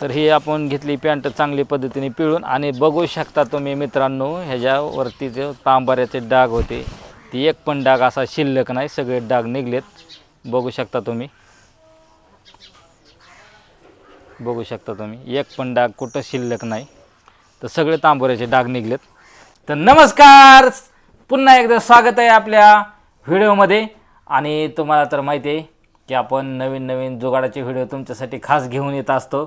तर ही आपण घेतली पॅन्ट चांगली पद्धतीने पिळून आणि बघू शकता तुम्ही मित्रांनो ह्याच्यावरती जे तांबाऱ्याचे डाग होते ती एक पण डाग असा शिल्लक नाही सगळे डाग निघलेत. बघू शकता तुम्ही. बघू शकता तुम्ही एक पण डाग कुठं शिल्लक नाही. तर सगळे तांबोऱ्याचे डाग निघलेत. तर नमस्कार पुन्हा एकदा स्वागत आहे आपल्या व्हिडिओमध्ये. आणि तुम्हाला तर माहिती आहे की आपण नवीन नवीन जुगाडाचे व्हिडिओ तुमच्यासाठी खास घेऊन येत असतो.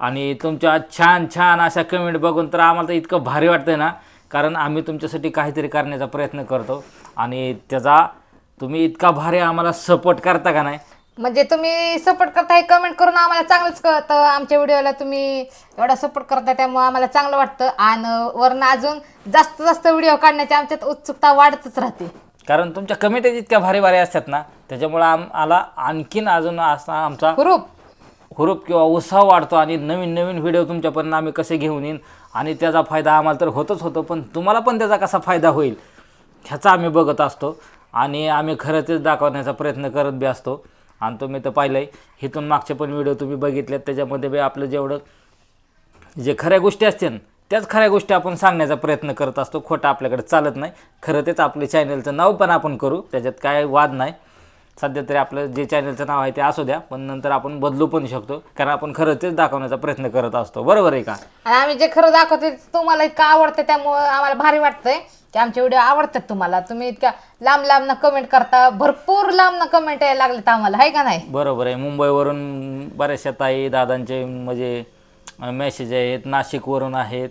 आणि तुमच्या छान छान अशा कमेंट बघून तर आम्हाला तर इतकं भारी वाटतं ना. कारण आम्ही तुमच्यासाठी काहीतरी करण्याचा प्रयत्न करतो. आणि त्याचा तुम्ही इतका भारी आम्हाला सपोर्ट करता का नाही? म्हणजे तुम्ही सपोर्ट करताय कमेंट करून आम्हाला चांगलंच कळतं. आमच्या व्हिडिओला तुम्ही एवढा सपोर्ट करताय त्यामुळे आम्हाला चांगलं वाटतं. आणि वरनं अजून जास्त जास्त व्हिडिओ काढण्याची आमच्यात उत्सुकता वाढतच राहते. कारण तुमच्या कमेंट इतक्या भारी भारी असतात ना त्याच्यामुळं आम्हाला आणखीन अजून असा आमचा हुरूप. हुरूप किंवा उत्साह वाढतो आणि नवीन नवीन व्हिडिओ तुमच्यापर्यंत आम्ही कसे घेऊन येईन आणि त्याचा फायदा आम्हाला तर होतच होतो पण तुम्हाला पण त्याचा कसा फायदा होईल ह्याचा आम्ही बघत असतो आणि आम्ही खरं तेच दाखवण्याचा प्रयत्न करत बी असतो. आणि तुम्ही तर पाहिलं आहे इथून मागचे पण व्हिडिओ तुम्ही बघितलेत त्याच्यामध्ये बी आपलं जेवढं जे खऱ्या गोष्टी असतील त्याच खऱ्या गोष्टी आपण सांगण्याचा प्रयत्न करत असतो. खोटं आपल्याकडे चालत नाही. खरं तेच आपल्या चॅनलचं नाव पण आपण करू. त्याच्यात काय वाद नाही. सध्या तरी आपलं जे चॅनलचं नाव आहे ते असू द्या. पण नंतर आपण बदलू पण शकतो. कारण आपण खरं तेच दाखवण्याचा प्रयत्न करत असतो. बरोबर आहे का? आणि आम्ही जे खरं दाखवतो ते तुम्हाला इतकं आवडतं त्यामुळं आम्हाला भारी वाटतंय. की आमचे व्हिडिओ आवडतात तुम्हाला तुम्ही इतक्या लांब लांब कमेंट करता. भरपूर लांब कमेंट यायला लागलेत आम्हाला. आहे का नाही? बरोबर आहे. मुंबईवरून बऱ्याचशा ताई दादांचे म्हणजे मेसेज आहेत नाशिकवरून आहेत.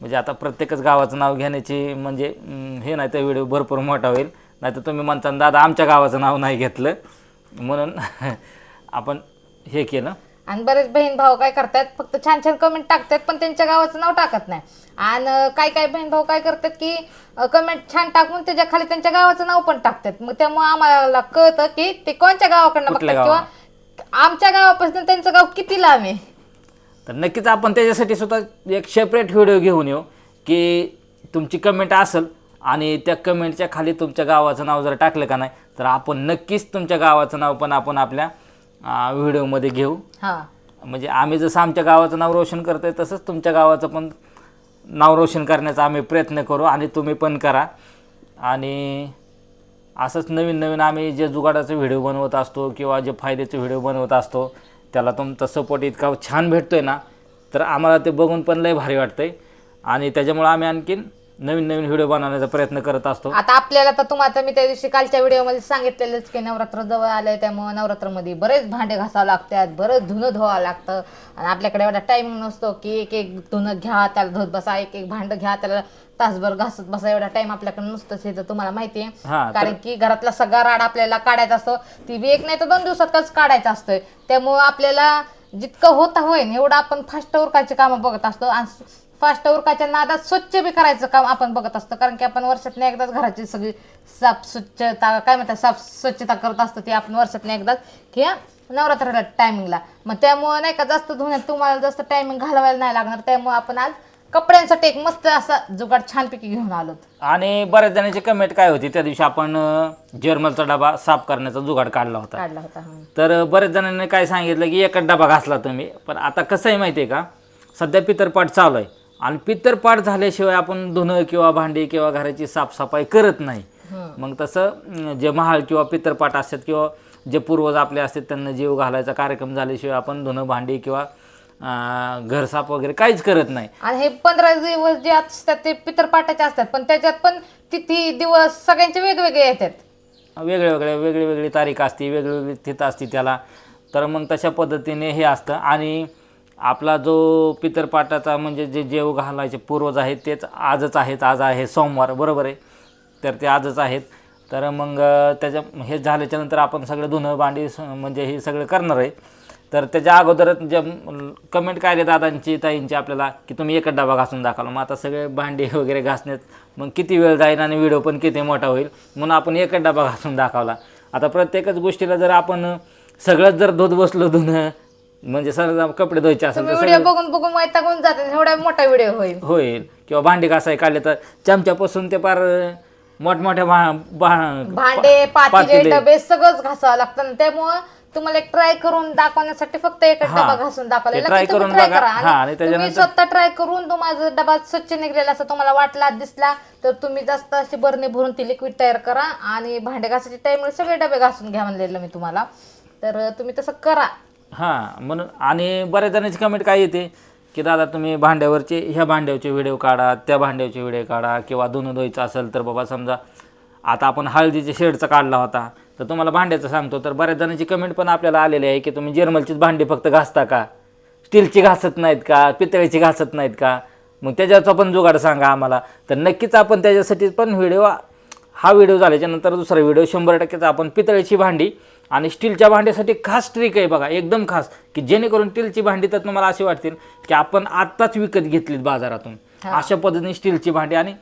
म्हणजे आता प्रत्येकच गावाचं नाव घेण्याची म्हणजे हे नाही तर व्हिडिओ भरपूर मोठा होईल. नाही तर तुम्ही म्हणता दादा आमच्या गावाचं नाव नाही घेतलं. म्हणून आपण हे केलं. आणि बरेच बहीण भाऊ काय करतात फक्त छान छान कमेंट टाकतात पण त्यांच्या गावाचं नाव टाकत नाही. आणि काय काय बहीण भाऊ काय करतात की कमेंट छान टाकून त्याच्याखाली त्यांच्या गावाचं नाव पण टाकतात. मग त्यामुळे आम्हाला कळतं की ते कोणत्या गावाकडनं बघतात किंवा आमच्या गावापासून त्यांचं गाव किती लांब आहे? तर नक्कीच आपण त्याच्यासाठी सुद्धा एक सेपरेट व्हिडिओ घेऊन येऊ की तुमची कमेंट असेल आणि त्या कमेंटच्या खाली तुमच्या गावाचं नाव जर टाकलं का नाही तर आपण नक्कीच तुमच्या गावाचं नाव पण आपण आपल्या व्हिडिओमध्ये घेऊ. हा. म्हणजे आम्ही जसं आमच्या गावाचं नाव रोशन करतोय तसंच तुमच्या गावाचं पण नाव रोशन करण्याचा आम्ही प्रयत्न करू आणि तुम्ही पण करा. आणि असंच नवीन नवीन आम्ही जे जुगाडाचे व्हिडिओ बनवत असतो किंवा जे फायद्याचे व्हिडिओ बनवत असतो त्याला तुमचा सपोर्ट इतका छान भेटतो आहे ना तर आम्हाला ते बघून पण लय भारी वाटतं आहे आणि त्याच्यामुळं आम्ही आणखीन नवीन नवीन व्हिडिओ बनवण्याचा प्रयत्न करत असतो. आता आपल्याला तर तुम्हाला तर मी त्या दिवशी कालच्या व्हिडिओमध्ये सांगितलेलंच की नवरात्र जवळ आलंय त्यामुळे नवरात्रमध्ये बरेच भांडे घासावं लागतात बरंच धुणं धुवावं लागतं. आणि आपल्याकडे एवढा टाइम नसतो की एक एक धुणं घ्या त्याला धुत बसा एक एक भांडं घ्या त्याला तासभर घासत बसा एवढा टाइम आपल्याकडे नसतंच हे तर तुम्हाला माहिती आहे. कारण की घरातला सगळा राड आपल्याला काढायचा असतो. ती बी एक नाही तर दोन दिवसातच काढायचा असतोय. त्यामुळं आपल्याला जितकं होता होईन एवढं आपण फास्ट उरकायचे कामं बघत असतो. आणि फास्ट उरकायच्या नादात स्वच्छ बी करायचं काम आपण बघत असतो. कारण की आपण वर्षातनं एकदाच घराची सगळी साफ स्वच्छता काय म्हणतात साफ स्वच्छता करत असतो ती आपण वर्षातनं एकदाच किंवा नवरात्राला टायमिंगला मग त्यामुळं नाही का जास्त धुण्यात तुम्हाला जास्त टायमिंग घालवायला नाही लागणार. त्यामुळे आपण आज कपड्यांसाठी एक मस्त असा जुगाड छानपैकी घेऊन आलो. आणि बऱ्याच जणांची कमेंट काय होती? त्या दिवशी आपण जर्मलचा डबा साफ करण्याचा जुगाड काढला होता. काढला होता हं. तर बरेच जणांनी काय सांगितलं की एकच डबा घासला तुम्ही. पण आता कसं आहे माहिती आहे का? सध्या पितरपाठ चालू आहे. आणि पितरपाठ झाल्याशिवाय आपण धुणं किंवा भांडी किंवा घराची साफसफाई करत नाही. मग तसं जे महाळ किंवा पितरपाठ असतात किंवा जे पूर्वज आपले असतात त्यांना जीव घालायचा कार्यक्रम झाल्याशिवाय आपण धुणं भांडी किंवा घर साफ वगैरे काहीच करत नाही. आणि हे पंधरा दिवस जे असतात ते पितरपाठाचे असतात पण त्याच्यात पण तिथी दिवस सगळ्यांचे वेगवेगळे येतात. वेगळे वेगळे वेगळी वेगळी तारीख असते वेगळी तिथं असते त्याला. तर मग तशा पद्धतीने हे असतं. आणि आपला जो पितरपाठाचा म्हणजे जे जेव घालायचे पूर्वज आहेत तेच आजच आहेत आज आहे सोमवार बरोबर आहे? तर ते आजच आहेत. तर मग त्याच्या हे झाल्याच्यानंतर आपण सगळं धुणं भांडी म्हणजे हे सगळं करणार आहे. तर त्याच्या अगोदरच जे कमेंट काय रे दादांची ताईंची आपल्याला की तुम्ही एकच डबा घासून दाखवला मग आता सगळे भांडी वगैरे घासण्यात मग किती वेळ जाईल आणि व्हिडिओ पण किती मोठा होईल? म्हणून आपण एकच डबा घासून दाखवला. आता प्रत्येकच गोष्टीला जर आपण सगळंच जर धुत बसलो धुणं म्हणजे सर कपडे धुवायचे असेल तुम्ही तर व्हिडिओ बघून बघून वैतागून जाते. एवढा मोठा व्हिडिओ होईल. होईल. किंवा भांडी घासाय काढले तर चमच्यापासून ते पार मोठमोठ्या भा भा भांडे पातेले पातेले. डबे सगळंच घासावं लागतं. आणि त्यामुळं तुम्हाला एक ट्राय करून दाखवण्यासाठी फक्त एक हा. डबा घासून दाखवलेला ते try की तुम्ही करून बघा. हा, आणि तुम्ही त्याच्यानंतर- स्वतः ट्राय करून तुम्हाला डबा स्वच्छ निघलेला असं तुम्हाला वाटला दिसला तर तुम्ही जास्त अशी बरणी भरून ती लिक्विड तयार करा. आणि भांडे घासायच्या टाइमला सगळे डबे घासून घ्या म्हणलेलं मी तुम्हाला. तर तुम्ही तसं करा. हां म्हणून आणि बऱ्याच जणांची कमेंट काय येते? की दादा तुम्ही भांड्यावरचे ह्या भांड्यावचे व्हिडिओ काढा त्या भांड्यावचे व्हिडिओ काढा किंवा दोन धुवायचं असेल तर बाबा समजा आता आपण हळदीच्या शेडचा काढला होता तर तुम्हाला भांड्याचं सांगतो तर बऱ्याच जणांची कमेंट पण आपल्याला आलेली आहे की तुम्ही जर्मलचीच भांडी फक्त घासता का? स्टीलची घासत नाहीत का? पितळेची घासत नाहीत का? मग त्याच्याचा पण जुगाड सांगा आम्हाला. तर नक्कीच आपण त्याच्यासाठी पण व्हिडिओ हा व्हिडिओ झाल्याच्यानंतर दुसरा व्हिडिओ शंभर टक्केचा आपण पितळेची भांडी आणि स्टीलच्या भांड्यासाठी खास ट्रिक आहे बघा एकदम खास. की जेणेकरून स्टीलची भांडी तर तुम्हाला अशी वाटतील की आपण आत्ताच विकत घेतलीत बाजारातून. अशा पद्धतीने स्टीलची भांडी आणि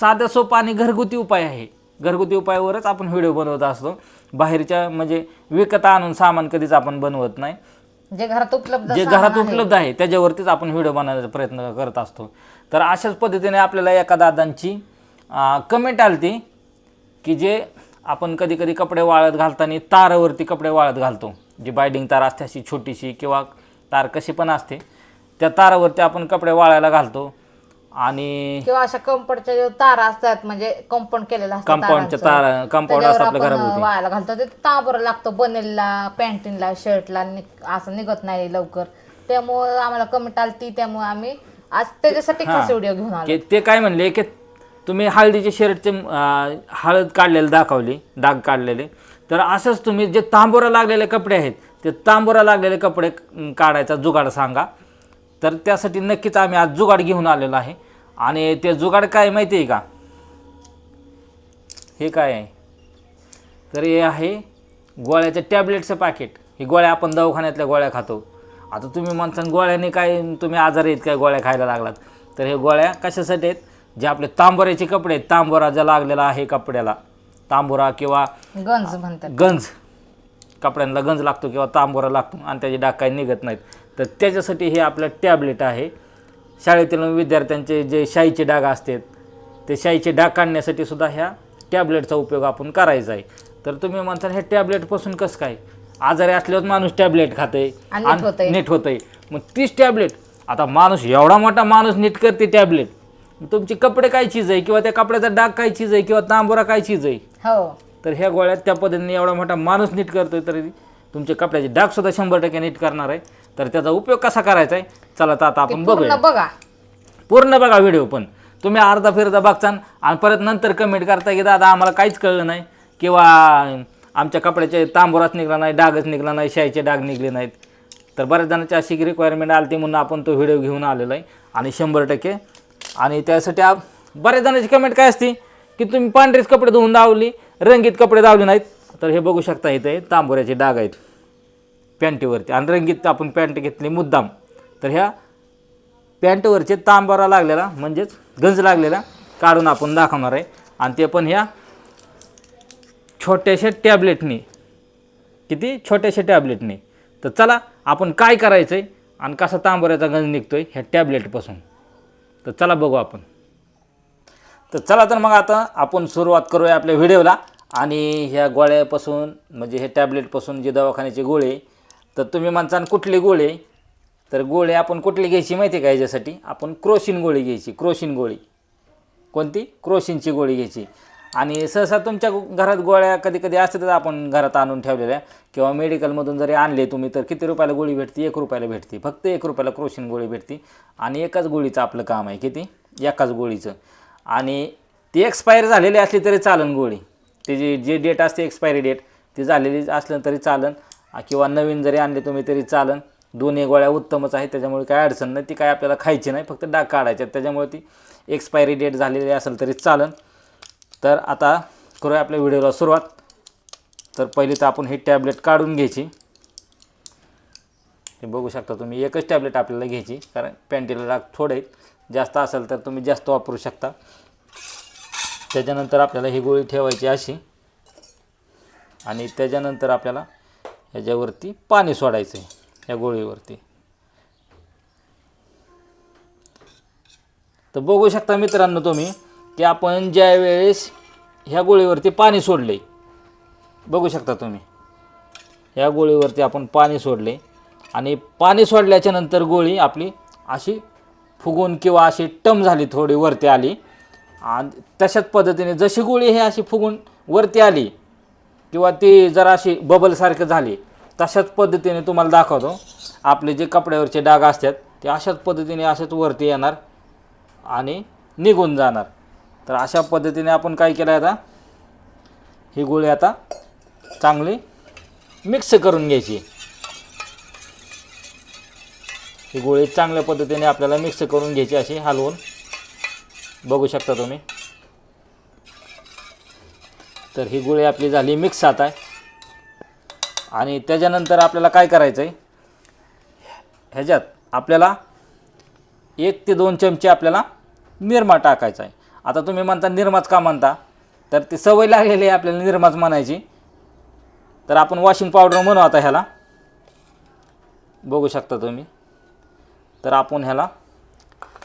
साधं सोपा आणि घरगुती उपाय आहे. घरगुती उपायावरच आपण व्हिडिओ बनवत असतो. बाहेरच्या म्हणजे विकत आणून सामान कधीच आपण बनवत नाही. जे घरात उपलब्ध जे घरात. उपलब्ध आहे त्याच्यावरतीच आपण व्हिडिओ बनवण्याचा प्रयत्न करत असतो. तर अशाच पद्धतीने आपल्याला एका दादांची कमेंट आलती की जे आपण कधी कधी कपडे वाळत घालताना तारावरती कपडे वाळत घालतो. जी बायडिंग तार असते अशी छोटीशी किंवा तार कशी पण असते त्या तारावरती आपण कपडे वाळायला घालतो. आणि किंवा अशा कंपाऊंडच्या तारा असतात म्हणजे कंपाऊंड केलेला कंपाऊंडच्या. तार कंपाऊंड त्याच्यावर असतं आपल्या घराभोवती. वाळायला घालतो. ते तांबर लागतो? बनेलला पॅन्टीनला शर्टला असं निघत नाही लवकर. त्यामुळे आम्हाला कमेंट आलती त्यामुळे आम्ही आज त्याच्यासाठी खास व्हिडिओ घेऊन आलो. ते काय म्हणले की तुम्ही हळदीचे शर्टचे हळद काढलेले दाखवली डाग काढलेले. तर असंच तुम्ही जे तांबोरा लागलेले कपडे आहेत ते तांबोरा लागलेले कपडे काढायचा जुगाड सांगा. तर त्यासाठी नक्कीच आम्ही आज जुगाड घेऊन आलेलो आहे. आणि ते जुगाड काय माहिती आहे का? हे काय आहे? तर हे आहे गोळ्याच्या टॅबलेटचं पॅकेट. ही गोळ्या आपण दवाखान्यातल्या गोळ्या खातो. आता तुम्ही म्हणता गोळ्याने काय तुम्ही आजारी आहेत काय? गोळ्या खायला लागलात. तर हे गोळ्या कशासाठी आहेत? जे आपले तांबोऱ्याचे कपडे आहेत तांबोरा ज्या लागलेला आहे कपड्याला. तांबोरा किंवा गंज म्हणतात गंज. कपड्यांना गंज लागतो किंवा तांबोरा लागतो आणि त्याचे डाग काही निघत नाहीत. तर त्याच्यासाठी हे आपलं टॅबलेट आहे. शाळेतील विद्यार्थ्यांचे जे शाईचे डाग असतात ते शाईचे डाग काढण्यासाठी सुद्धा ह्या टॅबलेटचा उपयोग आपण करायचा आहे. तर तुम्ही म्हणता हे टॅबलेटपासून कसं काय? आजारी असल्यावर माणूस टॅबलेट खाते आणि नीट होतंय. नीट होतंय. मग तीच टॅबलेट. आता माणूस एवढा मोठा माणूस नीट करते टॅबलेट. तुमचे कपडे काय चीज आहे? किंवा त्या कपड्याचा डाग काय चीज आहे? किंवा तांबोरा काय चीज आहे? हो. तर ह्या गोळ्यात त्या पद्धतीने एवढा मोठा माणूस नीट करतोय तरी तुमचे कपड्याचे डागसुद्धा शंभर टक्के नीट करणार आहे. तर त्याचा उपयोग कसा करायचा आहे? चला तर आता आपण पूर्ण बघूया. बघा. पूर्ण बघा व्हिडिओ पण. तुम्ही अर्धा फिरता बघतान आणि परत नंतर कमेंट करता की दादा आम्हाला काहीच कळलं नाही. किंवा आमच्या कपड्याचे तांबोराच निघला नाही डागच निघला नाही शाईचे डाग निघले नाहीत. तर बऱ्याच जणांची अशी रिक्वायरमेंट आली ती म्हणून आपण तो व्हिडिओ घेऊन आलेलो आहे. आणि शंभर टक्के आणि त्यासाठी आप बऱ्याच जणांची कमेंट काय असते? की तुम्ही पांढरेच कपडे धुवून दावली रंगीत कपडे दावले नाहीत तर हे बघू शकता इथे तांबोऱ्याचे डाग आहेत पॅन्टीवरती. आणि रंगीत आपण पॅन्ट घेतली मुद्दाम. तर ह्या पॅन्टवरचे तांबारा लागलेला म्हणजेच गंज लागलेला काढून आपण दाखवणार आहे. आणि ते पण ह्या छोट्याशा टॅबलेटने. किती? छोट्याशा टॅबलेटने. तर चला आपण काय करायचं आहे आणि कसा तांबऱ्याचा गंज निघतो आहे ह्या टॅबलेटपासून. तर चला बघू आपण. तर चला तर मग आता आपण सुरुवात करूया आपल्या व्हिडिओला. आणि ह्या गोळ्यापासून म्हणजे हे टॅबलेटपासून जे दवाखान्याचे गोळे आहे, तर तुम्ही म्हणसान कुठली गोळे? आहे? तर गोळे आपण कुठली घ्यायची माहिती आहे का ह्याच्यासाठी आपण क्रोशिन गोळी घ्यायची क्रोशिन गोळी. कोणती? क्रोशिनची गोळी घ्यायची. आणि सहसा तुमच्या घरात गोळ्या कधी कधी असतात आपण घरात आणून ठेवलेल्या. किंवा मेडिकलमधून जरी आणले तुम्ही तर किती रुपयाला गोळी भेटते? एक रुपयाला भेटते. फक्त एक रुपयाला क्रोशिन गोळी भेटते. आणि एकाच गोळीचं आपलं काम आहे. किती? एकाच गोळीचं. आणि ती एक्सपायर झालेली असली तरी चालन गोळी. त्याची जे डेट असते एक्सपायरी डेट ती झालेली असलं तरी चालन. किंवा नवीन जरी आणले तुम्ही तरी चालन. दोन्ही गोळ्या उत्तमच आहेत. त्याच्यामुळे काय अडचण नाही. ती काय आपल्याला खायची नाही. फक्त डाग काढायच्या आहेत. त्याच्यामुळे ती एक्सपायरी डेट झालेली असेल तरी चालन. तर आता करूया आपल्या व्हिडिओला सुरुवात. तर पहिली तर आपण ही टॅबलेट काढून घ्यायची. हे बघू शकता तुम्ही एकच टॅबलेट आपल्याला घ्यायची कारण पॅन्टीला डाग थोडे जास्त असेल तर तुम्ही जास्त वापरू शकता. त्याच्यानंतर आपल्याला ही गोळी ठेवायची अशी. आणि त्याच्यानंतर आपल्याला ह्याच्यावरती पाणी सोडायचं आहे या गोळीवरती. तर बघू शकता मित्रांनो तुम्ही की आपण ज्या वेळेस ह्या गोळीवरती पाणी सोडले बघू शकता तुम्ही. ह्या गोळीवरती आपण पाणी सोडले आणि पाणी सोडल्याच्या नंतर गोळी आपली अशी फुगून किंवा अशी टम झाली थोडी वरती आली. आणि तशाच पद्धतीने जशी गोळी हे अशी फुगून वरती आली किंवा ती जरा अशी बबलसारखं झाली तशाच पद्धतीने तुम्हाला दाखवतो. आपले जे कपड्यावरचे डाग असतात ते अशाच पद्धतीने अशाच वरती येणार आणि निघून जाणार. तर अशा पद्धतीने आपण काय केलं आता? ही गोळी आता चांगली मिक्स करून घ्यायची. ही गोळी चांगल्या पद्धतीने आपल्याला मिक्स करून घ्यायची अशी हलवून. बघू शकता तुम्ही. तर ही गोळी आपली झाली मिक्स आता आणि त्याच्यानंतर आपल्याला काय करायचं आहे ह्याच्यात आपल्याला एक ते दोन चमचे आपल्याला निरमा टाकायचा आहे आता तुम्ही म्हणता निरमाच का म्हणता? तर ती सवय लागलेली आहे आपल्याला निरमाच म्हणायची. तर आपण वॉशिंग पावडर म्हणू आता ह्याला. बघू शकता तुम्ही. तर आपण ह्याला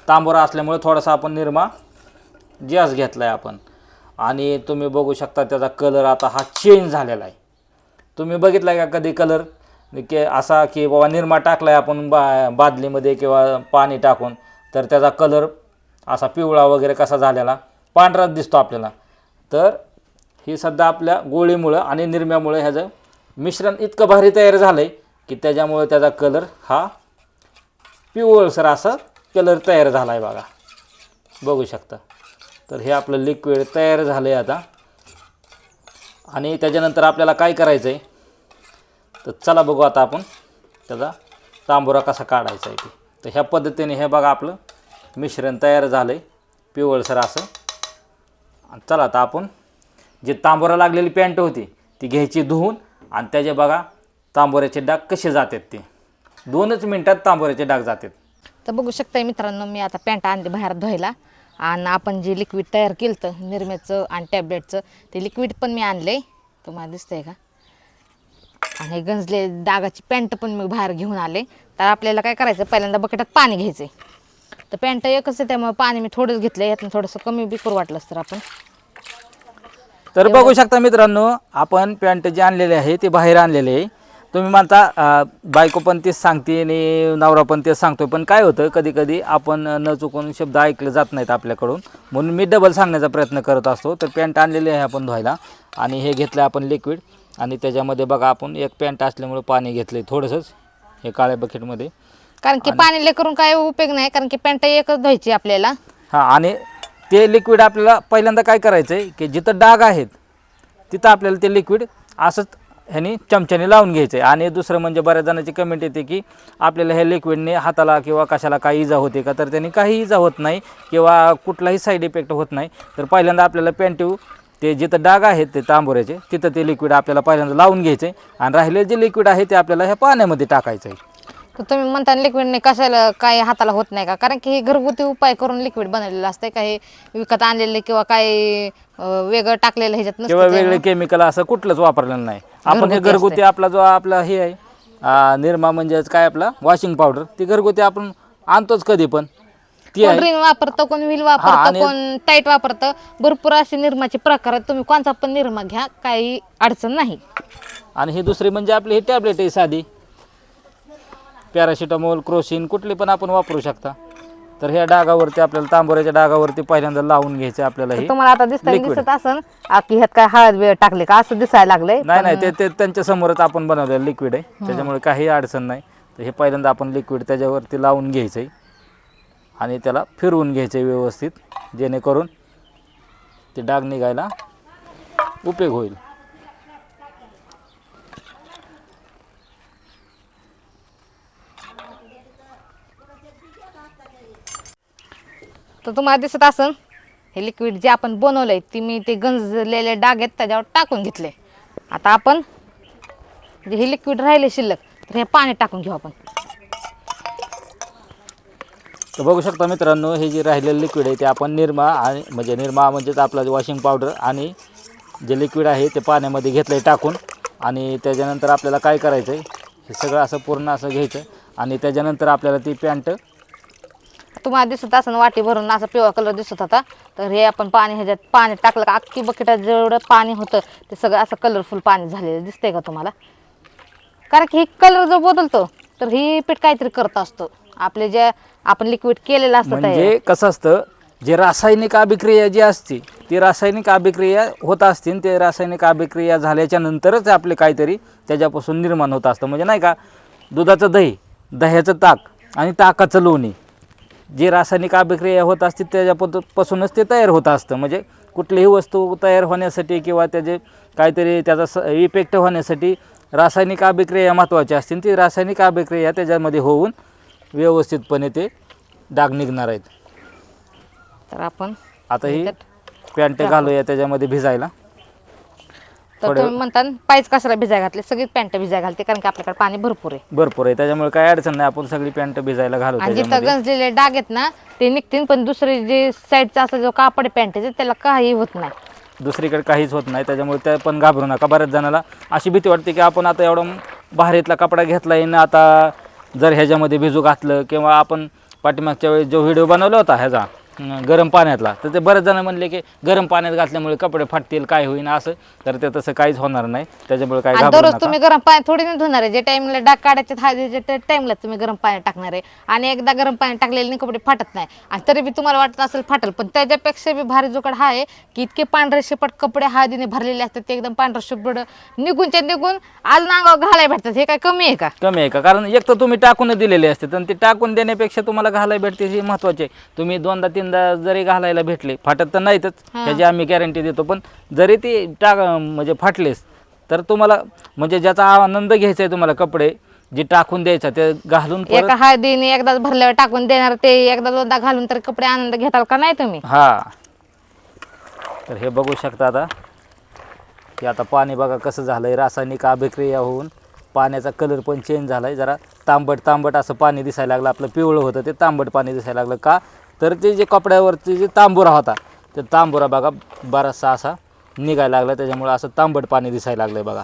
तांबोरा असल्यामुळे थोडासा आपण निरमा जास्त घेतला आहे आपण. आणि तुम्ही बघू शकता त्याचा कलर आता हा चेंज झालेला आहे. तुम्ही बघितला का कधी कलर के असा की बाबा निरमा टाकला आहे आपण बा बादलीमध्ये किंवा पाणी टाकून तर त्याचा कलर असा पिवळा वगैरे कसा झालेला पांढराच दिसतो आपल्याला. तर ही सध्या आपल्या गोळीमुळं आणि निरम्यामुळं ह्याचं मिश्रण इतकं भारी तयार झालं आहे की त्याच्यामुळे त्याचा कलर हा पिवळसर असा कलर तयार झाला आहे बघा. बघू शकता. तर हे आपलं लिक्विड तयार झालं आहे आता. आणि त्याच्यानंतर आपल्याला काय करायचं आहे तर चला बघू आता आपण त्याचा तांबुरा कसा काढायचा आहे ते. तर ह्या पद्धतीने हे बघा आपलं मिश्रण तयार झालं आहे पिवळसर असं. आणि चला आता आपण जे तांबोरा लागलेली पॅन्ट होती ती घ्यायची धुवून आणि त्याचे बघा तांबोऱ्याचे डाग कसे जातात ते. दोनच मिनटात तांबोऱ्याचे डाग जातात. तर बघू शकताय मित्रांनो मी आता पॅन्ट आणली बाहेर धुवायला. आणि आपण जे लिक्विड तयार केलं तर निर्म्याचं आणि टॅबलेटचं ते लिक्विड पण मी आणले. तुम्हाला दिसतंय का? आणि गंजले डागाची पॅन्ट पण मी बाहेर घेऊन आले. तर आपल्याला काय करायचं पहिल्यांदा बकेटात पाणी घ्यायचं आहे तर पॅन्ट एकच आहे त्यामुळे पाणी मी थोडंच घेतलं यातून थोडंसं कमी बी करू वाटलंच तर आपण. तर बघू शकता मित्रांनो आपण पॅन्ट जे आणलेले आहे ते बाहेर आणलेले आहे. तुम्ही म्हणता बायको पण तेच सांगते आणि नवरा पण तेच सांगतोय पण काय होतं कधी कधी आपण न चुकून शब्द ऐकले जात नाहीत आपल्याकडून. म्हणून मी डबल सांगण्याचा प्रयत्न करत असतो. तर पॅन्ट आणलेली आहे आपण धुवायला आणि हे घेतलं आपण लिक्विड आणि त्याच्यामध्ये बघा आपण एक पॅन्ट असल्यामुळे पाणी घेतलं आहे थोडंसंच हे काळ्या बकेटमध्ये कारण की पाणी करून काय उपयोग नाही कारण की पॅन्ट एकच धुवायची आपल्याला. हां आणि ते लिक्विड आपल्याला पहिल्यांदा काय करायचं आहे की जिथं डाग आहेत तिथं आपल्याला ते लिक्विड असंच ह्यानी चमच्याने लावून घ्यायचं आहे आणि दुसरं म्हणजे बऱ्याच जणांची कमेंट येते की आपल्याला हे लिक्विडने हाताला किंवा कशाला काही इजा होते का? तर त्यांनी काही इजा होत नाही किंवा कुठलाही साईड इफेक्ट होत नाही. तर पहिल्यांदा आपल्याला पेंटिव ते जिथं डाग आहेत ते तांबोऱ्याचे तिथं ते लिक्विड आपल्याला पहिल्यांदा लावून घ्यायचं आहे आणि राहिले जे लिक्विड आहे ते आपल्याला ह्या पाण्यामध्ये टाकायचं आहे तर तुम्ही म्हणता लिक्विडने कशाला काय हाताला होत नाही का? कारण की हे घरगुती उपाय करून लिक्विड बनवलेलं असतं काही विकत आणलेले किंवा काही वेगळं टाकलेलं ह्याच्यात किंवा नसतं वेगळे केमिकल असं कुठलंच वापरलेलं नाही. आपण हे घरगुती घरगुती आपला जो आपला हे आहे आ, निरमा म्हणजेच काय आपला? वॉशिंग पावडर ती घरगुती आपण आणतोच कधी पण. ती कोण आहे. रिन वापरतं कोण व्हील वापरतं आणि- कोण टाईट वापरतं. भरपूर असे निर्माचे प्रकार आहेत. तुम्ही कोणता पण निर्मा घ्या काही अडचण नाही. आणि ही दुसरी म्हणजे आपली ही टॅबलेट आहे साधी. पॅरासिटामॉल क्रोसिन कुठली पण आपण वापरू शकता. तर ह्या डागावरती आपल्याला तांबोऱ्याच्या डागावरती पहिल्यांदा लावून घ्यायचं आपल्याला हे. तुम्हाला आता दिसत liquid. दिसत असन आ, की ह्यात काय हळद वेळ टाकले का? असं दिसायला लागलंय नाही नाही ते ते त्यांच्या समोरच आपण बनवलेलं लिक्विड आहे. त्याच्यामुळे काही अडचण नाही. तर हे पहिल्यांदा आपण लिक्विड त्याच्यावरती लावून घ्यायचं आहे आणि त्याला फिरवून घ्यायचं आहे व्यवस्थित जेणेकरून ते डाग निघायला उपयोग होईल. तर तुम्हाला दिसत असन हे लिक्विड जे आपण बनवलंय ती मी ते गंजलेले डाग आहेत त्याच्यावर टाकून घेतले. आता आपण जे हे लिक्विड राहिले शिल्लक तर हे पाणी टाकून घेऊ आपण. तर बघू शकता मित्रांनो हे जे राहिलेलं लिक्विड आहे ते आपण निरमा आणि म्हणजे निरमा म्हणजेच आपला वॉशिंग पावडर आणि जे लिक्विड आहे ते पाण्यामध्ये घेतलं आहे टाकून. आणि त्याच्यानंतर आपल्याला काय करायचं आहे हे सगळं असं पूर्ण असं घ्यायचं. आणि त्याच्यानंतर आपल्याला ती पॅन्ट तुम्हाला दिसत असं वाटी भरून असा पिवळा कलर दिसत होता. तर हे आपण पाणी ह्याच्यात पाणी टाकलं का अख्खी बकेटात जेवढं पाणी होतं ते सगळं असं कलरफुल पाणी झालेलं दिसतंय का तुम्हाला? कारण की हे कलर जर बदलतो तर ही पीठ काहीतरी करत असतो. आपले जे आपण लिक्विड केलेलं असतं म्हणजे कसं असतं जे रासायनिक अभिक्रिया जी असते ती रासायनिक अभिक्रिया होत असते ते रासायनिक अभिक्रिया झाल्याच्या नंतरच आपले काहीतरी त्याच्यापासून निर्माण होत असतं. म्हणजे नाही का दुधाचं दही दह्याचं ताक आणि ताकाचं लोणी. जी रासायनिक अभिक्रिया होत असते त्याच्यापासूनच ते तयार होत असतं. म्हणजे कुठलीही वस्तू तयार होण्यासाठी किंवा त्याचे काहीतरी त्याचा स इफेक्ट होण्यासाठी रासायनिक अभिक्रिया महत्त्वाची असते. आणि ती रासायनिक अभिक्रिया त्याच्यामध्ये होऊन व्यवस्थितपणे ते डाग निघणार आहेत. तर आपण आता ही पॅन्ट घालूया त्याच्यामध्ये भिजायला. तर तुम्ही म्हणता पायच कशाला भिजाय घातले सगळी पॅन्ट भिजाय घालते कारण की आपल्याकडे पाणी भरपूर आहे. भरपूर आहे त्याच्यामुळे काय अडचण नाही आपण सगळी पॅन्ट भिजायला घालू आणि जिथं त्याच्यामध्ये. गंजलेले डाग आहेत ना ते निघतील पण दुसरे जे साईडचा असा जो कापड आहे पॅन्टचे त्याला काही होत नाही. दुसरीकडे काहीच होत नाही त्याच्यामुळे त्या पण घाबरू नका बऱ्याच जणाला. अशी भीती वाटते की आपण आता एवढा भारीतला कपडा घेतला आहे ना आता जर ह्याच्यामध्ये भिजू घातलं किंवा आपण पाठीमागच्या वेळेस जो व्हिडिओ बनवला होता ह्याचा गरम पाण्यातला. तर ते बरेच जण म्हणले की गरम पाण्यात घातल्यामुळे कपडे फाटतील काय होईन असं. तर ते तसं काहीच होणार नाही. त्याच्यामुळे काय आणि घाबरू दररोज नका. तुम्ही गरम पाणी थोडी नाही धुणार आहे. जे टाइमला डाग काढायचे त्या टाइमला तुम्ही गरम पाणी टाकणार आहे. आणि एकदा गरम पाणी टाकलेले कपडे फाटत नाही. आणि तरी बी तुम्हाला वाटत असेल फाटल पण त्याच्यापेक्षा बी भारी जोकड हा आहे की इतके पांढरे शिपट कपडे हळदीने भरलेले असतात ते एकदम पांढरे शिपट निघूनच्या निघून आज नांगावर घालायला भेटतात. हे काय कमी आहे का? कमी आहे का? कारण एक तर तुम्ही टाकून दिलेले असते तर ते टाकून देण्यापेक्षा तुम्हाला घालायला भेटते हे महत्त्वाचे. आहे तुम्ही दोनदा तीनदा जरी घालायला भेटले फाटत तर नाहीतच ह्याची आम्ही गॅरंटी देतो. पण जरी ती टाक म्हणजे फाटलेस तर तुम्हाला म्हणजे ज्याचा आनंद घ्यायचा आहे तुम्हाला कपडे जे टाकून द्यायचा ते घालून परत एका हळदीने एकदा भरल्यावर टाकून देणार ते एकदा दोनदा घालून तर कपडे आनंद घेताल का नाही तुम्ही? हा. तर हे बघू शकता आता. की आता पाणी बघा कसं झालंय. रासायनिक अभिक्रिया होऊन पाण्याचा कलर पण चेंज झालाय. जरा तांबट तांबट असं पाणी दिसायला लागलं. आपलं पिवळं होतं ते तांबट पाणी दिसायला लागलं. का? तर ते जे कपड्यावरती जे तांबुरा होता ते तांबुरा बघा बराचसा असा निघायला लागला. त्याच्यामुळे असं तांबट पाणी दिसायला लागलंय बघा.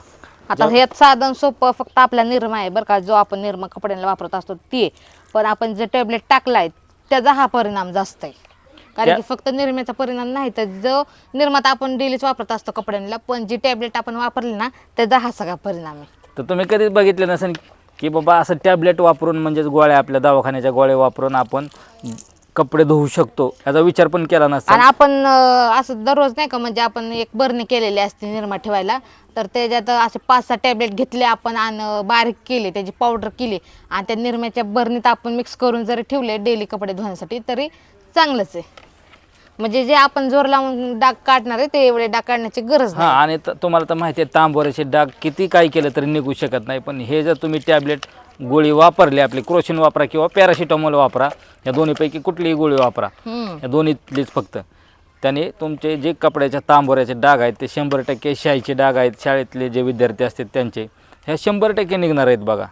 आता हे साधन सोपं फक्त आपला निरमा आहे बरं का. जो आपण निरमा कपड्यांना वापरत असतो ती. पण आपण जे टॅबलेट टाकलाय त्याचा हा परिणाम जास्त आहे. कारण की फक्त निरम्याचा परिणाम नाही तर जो निर्माता आपण डेलीच वापरत असतो कपड्यांना पण जी टॅबलेट आपण वापरली ना त्याचा हा सगळा परिणाम आहे. तर तुम्ही कधीच बघितलं नसेल की बाबा असं टॅबलेट वापरून म्हणजेच गोळ्या आपल्या दवाखान्याच्या गोळ्या वापरून आपण कपडे धुवू शकतो याचा विचार पण केला नसता. आणि आपण अं, असं दररोज नाही का म्हणजे आपण एक बरणी केलेली असते निरमा ठेवायला तर त्याच्यात असे पाच सहा टॅबलेट घेतले आपण आणि बारीक केले त्याची पावडर केली आणि त्या निरम्याच्या बरणीत आपण मिक्स करून जरी ठेवले डेली कपडे धुण्यासाठी तरी चांगलंच आहे. म्हणजे जे आपण जोर लावून डाग काढणार आहे ते एवढे डाग काढण्याची गरज हां नाही. आणि त- तुम्हाला तर माहिती आहे तांबोऱ्याचे डाग किती काय केलं तरी निघू शकत नाही पण हे जर तुम्ही टॅबलेट गोळी वापरली आपली क्रोशिन वापरा किंवा पॅरासिटामॉल वापरा या दोन्हीपैकी कुठलीही गोळी वापरा. या दोन्हीतलीच फक्त. त्याने तुमचे जे कपड्याच्या तांबोऱ्याचे डाग आहेत ते शंभर टक्के शाईचे डाग आहेत शाळेतले जे विद्यार्थी असतात त्यांचे ह्या शंभर टक्के निघणार आहेत बघा.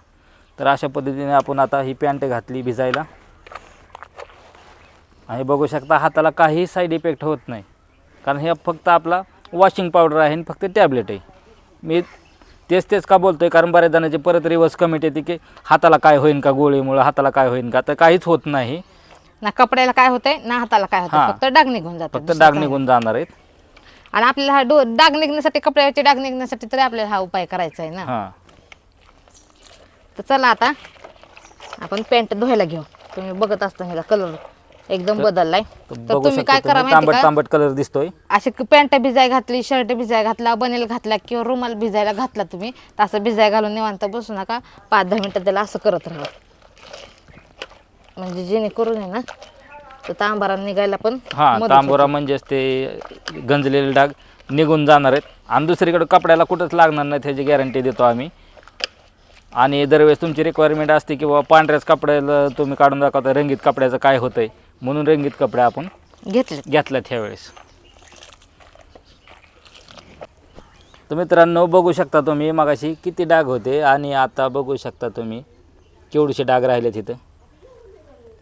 तर अशा पद्धतीने आपण आता ही पॅन्ट घातली भिजायला. आणि बघू शकता हाताला काही साईड इफेक्ट होत नाही. कारण हे फक्त आपला वॉशिंग पावडर आहे आणि फक्त टॅबलेट आहे. मी तेच तेच का बोलतोय? कारण बऱ्याच जणांची परत रिवर्स कमेंट येते की हाताला काय होईन का गोळीमुळं हाताला काय होईन का? तर काहीच होत नाही. ना कपड्याला काय होतंय ना हाताला काय होतं हा. फक्त डाग निघून जातात फक्त डाग निघून जाणार आहेत. आणि आपल्याला हा डो डाग निघण्यासाठी कपड्याचे डाग निघण्यासाठी तरी आपल्याला हा उपाय करायचा आहे ना. हां. तर चला आता आपण पॅन्ट धुवायला घेऊ. तुम्ही बघत असता ह्याचा कलर एकदम बदललाय. तर बघू तुम्ही शकता काय करा तुम्ही माहिती तांबट का? तांबट कलर दिसतोय. अशी पॅन्ट भिजाय घातली शर्ट भिजाय घातला बनेल घातला किंवा रुमाल भिजायला घातला तुम्ही तर असं भिजाय घालून निवांत बसू नका. पाच दहा मिनिटं त्याला असं करत राहा. म्हणजे जेणेकरून आहे ना तर तांबारा निघायला पण हां मदत तांबोरा म्हणजेच ते गंजलेले डाग निघून जाणार आहेत. आणि दुसरीकडे कपड्याला कुठंच लागणार नाही त्याची गॅरंटी देतो आम्ही. आणि दरवेळेस तुमची रिक्वायरमेंट असते की बाबा पांढऱ्याच कपड्याला तुम्ही काढून दाखवता रंगीत कपड्याचं काय होतंय. म्हणून रंगीत कपडे आपण. घेतले घेतल्यात ह्यावेळेस. तर मित्रांनो बघू शकता तुम्ही मगाशी किती डाग होते आणि आता बघू शकता तुम्ही केवढीशे डाग राहिले तिथं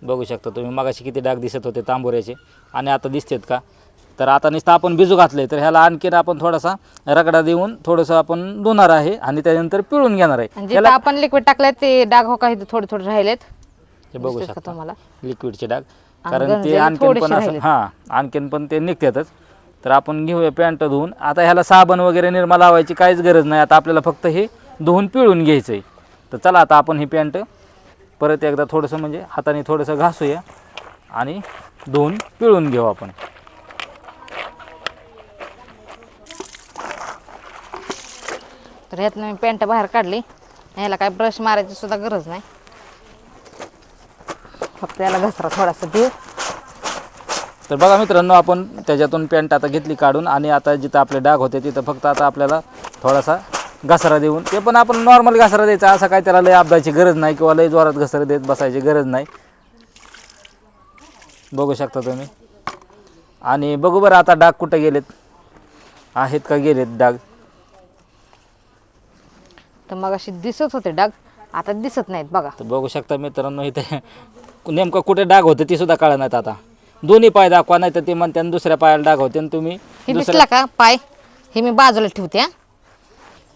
बघू शकता तुम्ही मगाशी किती डाग दिसत होते तांबोऱ्याचे आणि आता दिसतेत का? तर आता नुसतं आपण बिजू घातले तर ह्याला आणखीन आपण थोडासा रगडा देऊन थोडंसं आपण धुणार आहे आणि त्यानंतर पिळून घेणार आहे. आपण लिक्विड टाकलंय ते डाग हो काही थोडे थोडे राहिलेत? हे बघू शकता. तुम्हाला? लिक्विडचे डाग. कारण ते आणखीन पण असं. हां आणखीन पण ते निघतातच. तर आपण घेऊया पॅन्ट धुवून. आता ह्याला साबण वगैरे निर्मा लावायची काहीच गरज नाही. आता आपल्याला फक्त हे धुवून पिळून घ्यायचं आहे तर चला आता आपण ही पॅन्ट परत एकदा थोडंसं म्हणजे हाताने थोडंसं घासूया आणि धुवून पिळून घेऊ आपण. तर ह्यातनं मी पॅन्ट बाहेर काढली. ह्याला काय ब्रश मारायची सुद्धा गरज नाही. फक्त याला घसरा थोडासा देऊ तर बघा मित्रांनो आपण त्याच्यातून पॅन्ट आता घेतली काढून आणि आता जिथं आपले डाग होते तिथं फक्त आता आपल्याला थोडासा घसारा देऊन ते पण आपण नॉर्मल घसारा द्यायचा असं काय त्याला लय अपदाची गरज नाही किंवा लय जोरात घसारा देत बसायची गरज नाही. बघू शकता तुम्ही. आणि बघू बरं आता डाग कुठे गेलेत? आहेत का गेलेत डाग? तर मग अशी दिसत होते डाग आता दिसत नाहीत बघा. तर बघू शकता मित्रांनो इथे नेमकं कुठे डाग होतं ते सुद्धा कळणार नाहीत आता. दोन्ही पाय दाखवा नाही तर ते म्हणते आणि दुसऱ्या पायाला डाग होते आणि तुम्ही हे दुसऱ्या दिसला का? पाय? हे मी बाजूला ठेवते हा.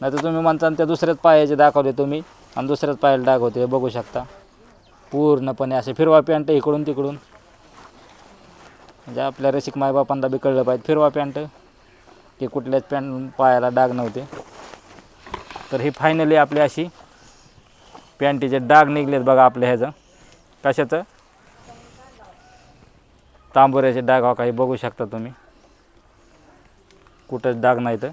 नाही तर तुम्ही म्हणता आणि त्या दुसऱ्याच पायाचे दाखवले तुम्ही आणि दुसऱ्याच पायाला डाग होते बघू शकता. पूर्णपणे असे फिरवा पॅन्ट इकडून तिकडून. म्हणजे आपल्या रसिक मायबापांना बी कळलं पाहिजे फिरवा पॅन्ट. की कुठल्याच पॅन्ट पायाला डाग नव्हते. तर ही फायनली आपली अशी पॅन्टीचे डाग निघलेत बघा आपल्या ह्याचं. कशाचं? तांबुऱ्याचे डाग हो हा काही बघू शकता तुम्ही. कुठंच डाग नाही तर.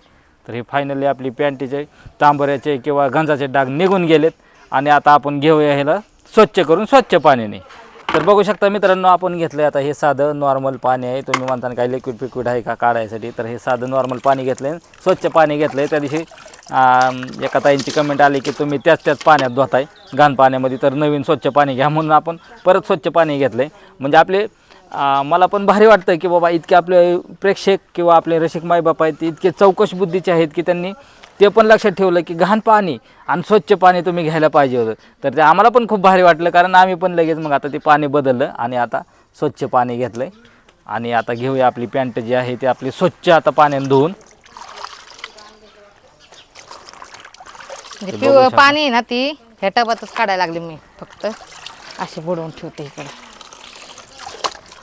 तर हे फायनली आपली पॅन्टीचे तांबऱ्याचे किंवा गंजाचे डाग निघून गेलेत. आणि आता आपण घेऊया ह्याला स्वच्छ करून स्वच्छ पाण्याने. तर बघू शकता मित्रांनो आपण घेतलं आता हे साधं नॉर्मल पाणी आहे. तुम्ही म्हणताना काही लिक्विड पिक्विड आहे का काढायसाठी तर हे साधं नॉर्मल पाणी घेतलं आहे स्वच्छ पाणी घेतलं आहे त्या दिवशी एका ताईंची कमेंट आली की तुम्ही त्याच त्याच पाण्यात धुताय. घाण पाण्यामध्ये तर नवीन स्वच्छ पाणी घ्या म्हणून आपण परत स्वच्छ पाणी घेतलं आहे म्हणजे आपले मला पण भारी वाटतं की बाबा इतके आपले प्रेक्षक किंवा आपले रसिक मायबाप आहेत इतके चौकश बुद्धीचे आहेत की त्यांनी ते पण लक्षात ठेवलं की घाण पाणी आणि स्वच्छ पाणी तुम्ही घ्यायला पाहिजे होतं. तर ते आम्हाला पण खूप भारी वाटलं कारण आम्ही पण लगेच मग आता ते पाणी बदललं आणि आता स्वच्छ पाणी घेतलं आहे आणि आता घेऊया आपली पॅन्ट जी आहे ती आपली स्वच्छ आता पाण्याने धुवून. म्हणजे पिवळं पाणी आहे ना ती ह्या टबातच काढायला लागली मी फक्त. असे बुडवून ठेवते इकडे.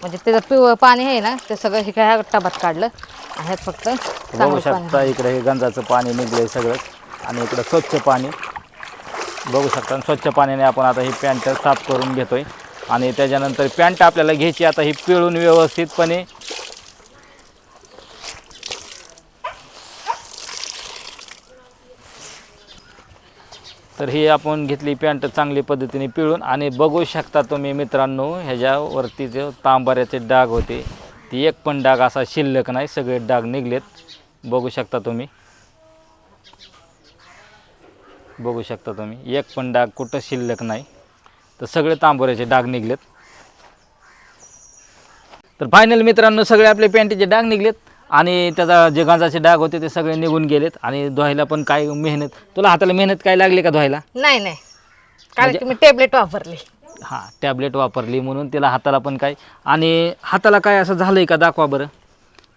म्हणजे त्याचं पिवळं पाणी आहे ना ते सगळं हे काय टबात काढलं. आणि ह्यात फक्त बघू चांगलं शकता पाणी इकडे हे गंजाचं पाणी निघलंय सगळं. आणि इकडं स्वच्छ पाणी. बघू शकता आणि स्वच्छ पाण्याने आपण आता ही पॅन्ट साफ करून घेतोय. आणि त्याच्यानंतर पॅन्ट आपल्याला घ्यायची आता ही पिळून व्यवस्थितपणे तर ही आपण घेतली पॅन्ट चांगली पद्धतीने पिळून आणि बघू शकता तुम्ही मित्रांनो ह्याच्यावरती जे तांबाऱ्याचे डाग होते ती एक पण डाग असा शिल्लक नाही सगळे डाग निघलेत. बघू शकता तुम्ही. बघू शकता तुम्ही एक पण डाग कुठं शिल्लक नाही. तर सगळे तांबोऱ्याचे डाग निघलेत. तर फायनल मित्रांनो सगळे आपले पॅन्टीचे डाग निघलेत. आणि त्याचा जे गांजाचे डाग होते ते सगळे निघून गेलेत आणि धुवायला पण काय मेहनत तुला हाताला मेहनत काय लागली का धुवायला? नाही नाही. कारण म्हणजे- की मी टॅबलेट वापरली. हां टॅबलेट वापरली म्हणून तिला हाताला पण काय आणि हाताला काय असं झालं आहे का? दाखवा बरं.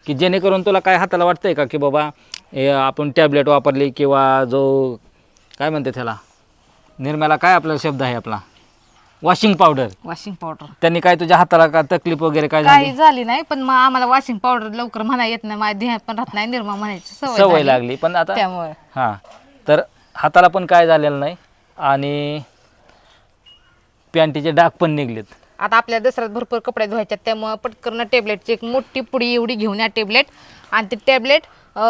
की जेणेकरून तुला काय हाताला वाटतं आहे का की बाबा हे आपण टॅबलेट वापरली किंवा जो काय म्हणते त्याला? निर्म्याला काय आपला शब्द आहे आपला? Washing powder. Washing powder. त्यांनी काय तुझ्या हाताला का तकलीफ वगैरे काय झाली काही झाली? नाही पण मग आम्हाला वॉशिंग पावडर लवकर म्हणा येत नाही माझ्या ध्यानात पण राहत नाही निर्मा म्हणायची सवय सवय झाली. लागली. पण आता त्यामुळे. हां तर हाताला पण काय झालेलं नाही आणि पॅन्टीचे डाग पण निघलेत. आता आपल्या दसऱ्यात भरपूर कपडे धुवायचे आहेत, त्यामुळं पटकन टॅबलेटची एक मोठी पुडी एवढी घेऊन या टॅबलेट. आणि ते टॅबलेट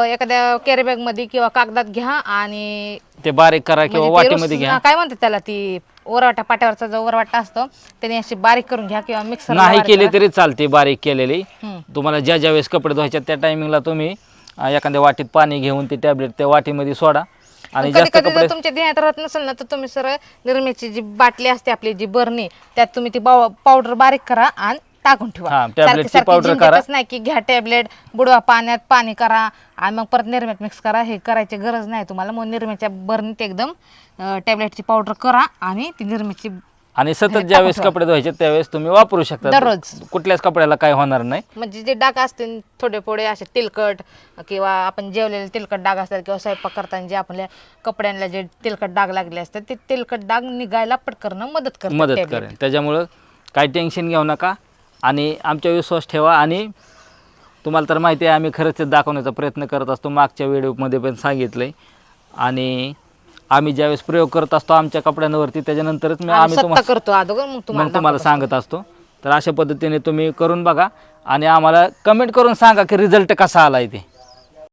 एखाद्या कॅरी बॅगमध्ये किंवा कागदात घ्या आणि ते बारीक करा किंवा म्हणजे ते वाटीमध्ये रुस- घ्या. काय म्हणतात त्याला ती? ओरवाटा पाट्यावरचा जो ओरवाटा असतो त्याने अशी बारीक करून घ्या किंवा मिक्सर नाही केली तरी चालते बारीक केलेली. तुम्हाला ज्या ज्या वेळेस कपडे धुवायचे त्या टायमिंगला तुम्ही अं, एखाद्या वाटीत पाणी घेऊन ते टॅबलेट त्या वाटीमध्ये सोडा. आणि कधी जास्त कधी कपडे जर तुमच्या ध्यानात राहत नसेल ना तर तुम्ही सरळ निर्म्याची जी बाटली असते आपली जी बरणी त्यात तुम्ही ती पावडर बारीक करा आणि टाकून ठेवा हा, सारखी powder करा. नाही की घ्या टॅबलेट बुडवा पाण्यात पाणी करा आणि मग परत निर्म्यात मिक्स करा हे करायची गरज नाही तुम्हाला मग निर्म्याच्या बरणीत एकदम टॅबलेटची पावडर करा आणि ती निर्म्याची आणि सतत ज्यावेळेस. कपडे धुवायचे त्यावेळेस तुम्ही वापरू शकता दररोज. कुठल्याच कपड्याला काय होणार नाही म्हणजे जे डाग असतील थोडे थोडे असे तेलकट किंवा आपण जेवलेले तेलकट डाग असतात किंवा स्वयंपाक करताना जे आपल्या कपड्यांना जे तेलकट डाग लागले असतात ते तेलकट डाग निघायला पटकन मदत करतात मदत tablet. करेन त्याच्यामुळं काही टेन्शन घेऊ नका आणि आमच्या विश्वास ठेवा आणि तुम्हाला तर माहिती आहे आम्ही खरंच दाखवण्याचा प्रयत्न करत असतो. मागच्या व्हिडिओमध्ये पण सांगितलं आहे आणि आम्ही ज्यावेळेस प्रयोग करत असतो आमच्या कपड्यांवरती त्याच्यानंतरच मी आम्ही तुम्हाला करतो. अगोदर मग तुम्हाला मग तुम्हाला सांगत असतो. तर अशा पद्धतीने तुम्ही करून बघा आणि आम्हाला कमेंट करून सांगा की रिझल्ट कसा आलाय ते.